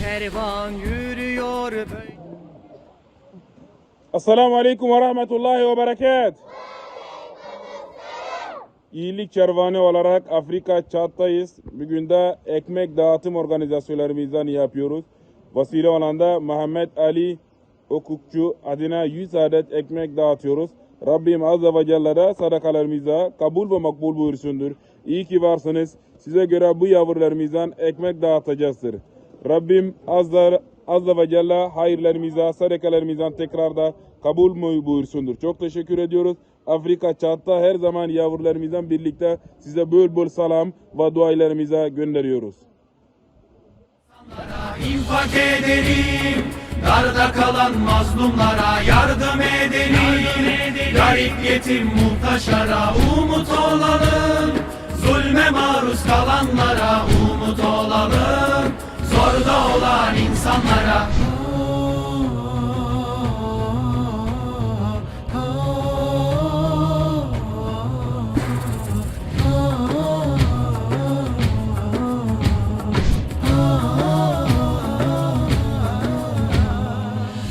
kervan yürüyor böyle. Assalamu alaikum ve rahmetullahi ve berekat. İyilik kervanı olarak Afrika Çat'tayız. Bugün de ekmek dağıtım organizasyonlarımızdan yapıyoruz. Vasile olan da Muhammed Ali hukukçu adına 100 adet ekmek dağıtıyoruz. Rabbim Azze ve Celle de sadakalarımıza kabul ve makbul buyursundur. İyi ki varsınız. Size göre bu yavrularımızdan ekmek dağıtacaktır. Rabbim Azze, Azze ve Celle hayırlarımıza, sadakalarımızdan tekrar da kabul buyursundur. Çok teşekkür ediyoruz. Afrika Çat'ta her zaman yavrularımızdan birlikte size bol bol selam ve dualarımıza gönderiyoruz. İnfak edelim Darda kalan mazlumlara yardım edelim Garip yetim muhtaçlara umut olalım Zulme maruz kalanlara insanlara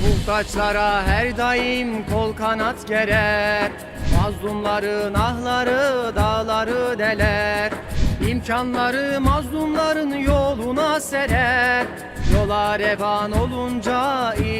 Muhtaçlara her daim kol kanat gerer. Mazlumların ahları dağları deler. İmkanları mazlumların yoluna serer Yola revan olunca iyi